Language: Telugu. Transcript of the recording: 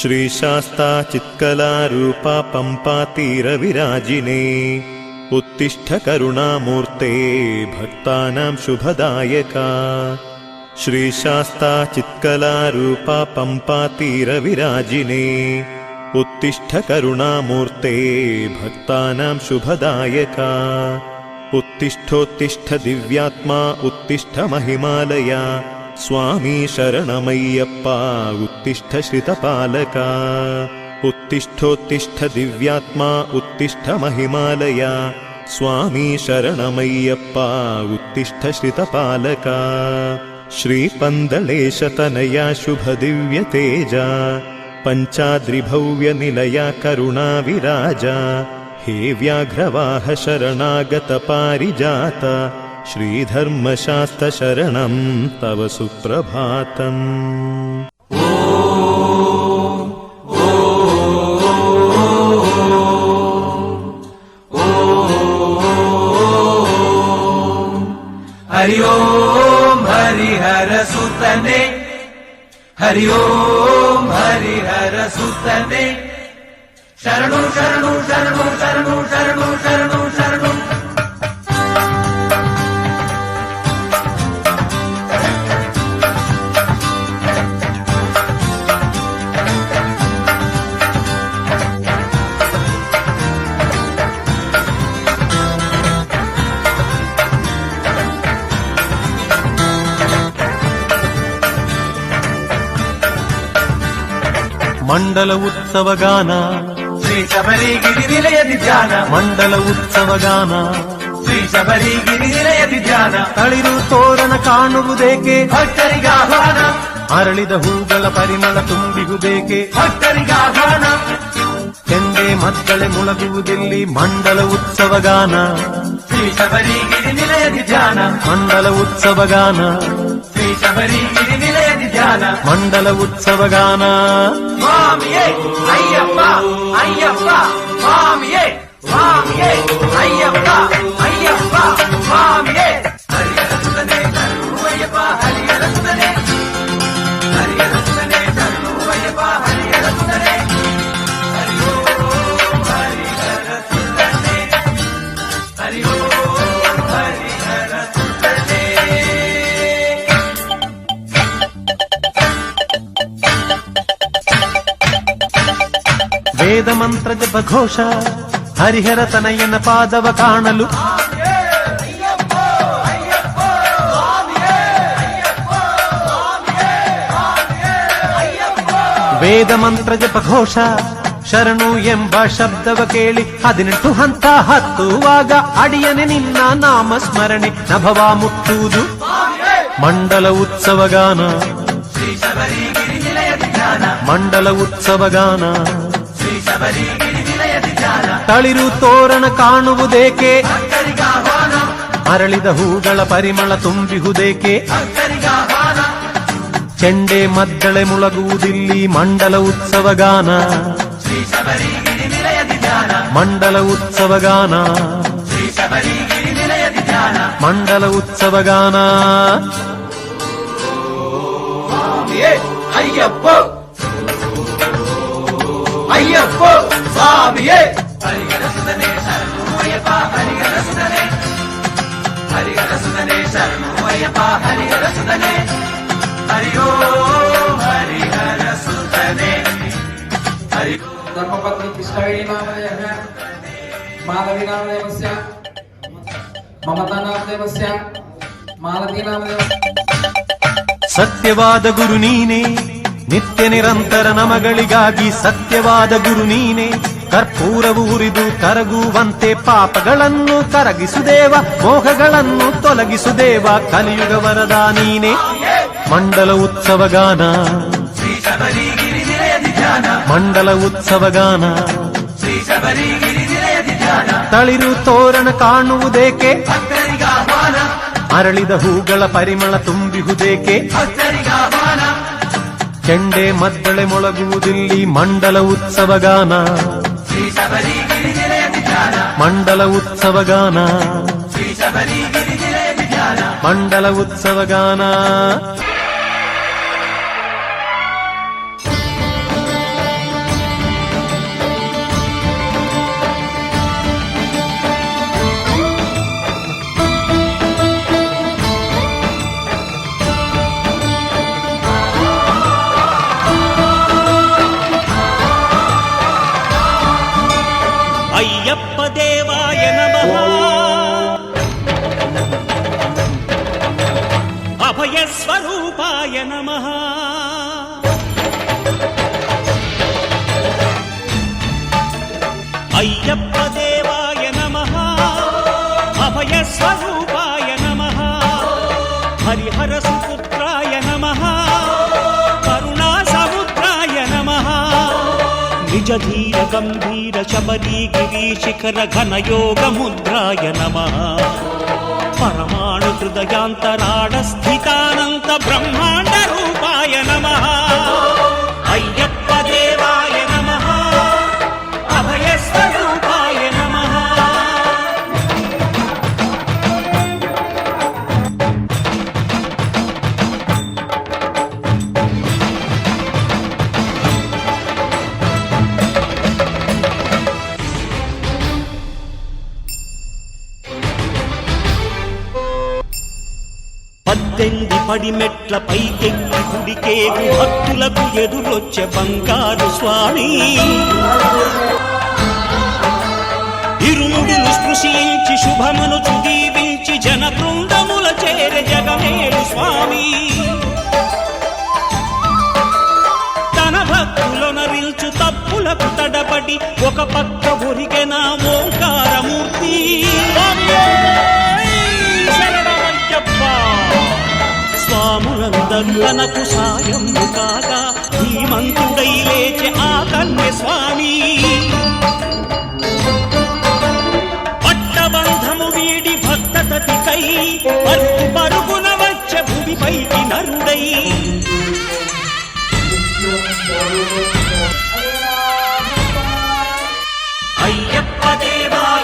श्रीशास्ता चित्कलारूपा पम्पातीरविराजिने उत्तिष्ठ करुणामूर्ते भक्तानां शुभदायका श्रीशास्ता चित्कलारूपा पम्पातीरविराजिने उत्तिष्ठ करुणामूर्ते भक्तानां शुभदायका उत्तिष्ठोत्तिष्ठ दिव्यात्मा उत्तिष्ठ महिमालया स्वामी शरणमय्यप्पा उत्तिष्ठ श्रितपालका उत्तिष्ठोत्तिष्ठ दिव्यात्मा उत्तिष्ठ महिमालया स्वामी शरणमय्यप्पा उत्तिष्ठ श्रितपालका श्रीपन्दलेशतनया शुभदिव्यतेजा। पञ्चाद्रिभव्यनिलया करुणाविराजा हे व्याघ्रवाह शरणागत पारिजात श्रीधर्मशास्त्रशरणं तव सुप्रभातम्। हरि ओम हरिहर सुतने हरि ओम हरिहर శరణు శరణు శరణు మండల ఉత్సవగానా ಶ್ರೀ ಮಂಡಲ ಶ್ರೀ ಶಬರಿಗಿರಿ ನಿಲಯದಿ ಧ್ಯಾನ ತಳಿರು ತೋರಣ ಕಾಣುವುದೇಕೆ? ಅರಳಿದ ಹೂಗಳ ಪರಿಮಳ ತುಂಬಿಹುದೇಕೆ ಭಕ್ತರಿಗಾಹ್ವಾನ ಕೆಂಡೆ ಮಕ್ಕಳೆ ಮುಳಗುವುದಿಲ್ಲಿ ಮಂಡಲ ಉತ್ಸವಗಾನ ಶ್ರೀ ಶಬರಿಗಿರಿ ನಿಲಯದಿ ಧ್ಯಾನ ಮಂಡಲ ಶ್ರೀ ನಿಲಯದಿ ಧ್ಯಾನ ಮಂಡಲ ಉತ್ಸವಗಾನ ಸ್ವಾಮಿಯೇ ಅಯ್ಯಪ್ಪ ಅಯ್ಯಪ್ಪ ಸ್ವಾಮಿಯೇ ಸ್ವಾಮಿಯೇ ಅಯ್ಯಪ್ಪ ಅಯ್ಯಪ್ಪ ಸ್ವಾಮಿ ವೇದ ಮಂತ್ರ ಜಪ ಘೋಷ ಹರಿಹರ ತನಯನ ಪಾದವ ಕಾಣಲು ವೇದ ಮಂತ್ರ ಜಪ ಘೋಷ ಶರಣು ಎಂಬ ಶಬ್ದವ ಕೇಳಿ ಹದಿನೆಂಟು ಹಂತ ಹತ್ತುವಾಗ ಅಡಿಯನೆ ನಿನ್ನ ನಾಮ ಸ್ಮರಣೆ ನಭವ ಮುಟ್ಟುವುದು ಮಂಡಲ ಉತ್ಸವಗಾನ ಶ್ರೀ ಶಬರಿಗಿರಿ ನಿಲಯದಿ ಧ್ಯಾನ ಮಂಡಲ ಉತ್ಸವಗಾನ ತಳಿರು ತೋರಣ ಕಾಣುವುದೇಕೆ? ಅರಳಿದ ಹೂಗಳ ಪರಿಮಳ ತುಂಬಿಹುದೇಕೆ? ಚೆಂಡೆ ಮದ್ದಳೆ ಮುಳಗುವುದಿಲ್ಲಿ ಮಂಡಲ ಉತ್ಸವ ಗಾನ. ಮಂಡಲ ಉತ್ಸವ ಗಾನ. ಮಂಡಲ ಉತ್ಸವ ಗಾನ. ಅಯ್ಯಪ್ಪ! சுவாமியே ஹரிகர சுதனே சரணம் ஐயப்பா ஹரிகர சுதனே ஹரிகர சுதனே சரணம் ஐயப்பா ஹரிகர ಸತ್ಯವಾದ ಗುರು ನೀನೆ ನಿತ್ಯ ನಿರಂತರ ನಮಗಳಿಗಾಗಿ ಸತ್ಯವಾದ ಗುರು ನೀನೆ ಕರ್ಪೂರವು ಉರಿದು ಕರಗುವಂತೆ ಪಾಪಗಳನ್ನು ಕರಗಿಸುದೇವ, ಮೋಹಗಳನ್ನು ತೊಲಗಿಸುದೇವ ಕಲಿಯುಗ ವರದ ನೀನೆ. ಮಂಡಲ ಉತ್ಸವಗಾನ ಮಂಡಲ ಉತ್ಸವಗಾನ ಶ್ರೀ ಶಬರಿಗಿರಿ ನಿಲಯದಿ ತಳಿರು ತೋರಣ ಕಾಣುವುದೇಕೆ? ಅರಳಿದ ಹೂಗಳ ಪರಿಮಳ ತುಂಬಿಹುದೇಕೆ? ಚೆಂಡೆ ಮದ್ದಳೆ ಮೊಳಗುವುದಿಲ್ಲಿ ಮಂಡಲ ಉತ್ಸವಗಾನ మండల ఉత్సవ ఉత్సవగాన మండల ఉత్సవ గానా. నమ. అయ్యప్ప దేవాయ నమ. అభయ స్వరూపాయ నమ. హరిహర సుపుత్రాయ నమ. కరుణా సముద్రాయ నమ. నిజ ధీర గంభీర శబరీ గిరి శిఖర ఘన యోగ ముద్రాయ నమ. పరమాణు హృదయాంతరాడ స్థితానంత బ్రహ్మ పద్దెనిమిది పడి మెట్ల పైకెక్కి గుడికే భక్తులకు ఎదురొచ్చే బంగారు స్వామి. ఇరుముడిని స్పృశించి శుభమును చుదీవించి జన బృందముల చేర జగమే. దక్కనకు సాయం కాగా ధీమంతుడై లేచి ఆ తన్నే స్వామి పట్టబంధము వీడి భక్త తతికై పరుగు పరుగున వచ్చే భూమిపైకి నరుడై. అయ్యప్ప దేవాయ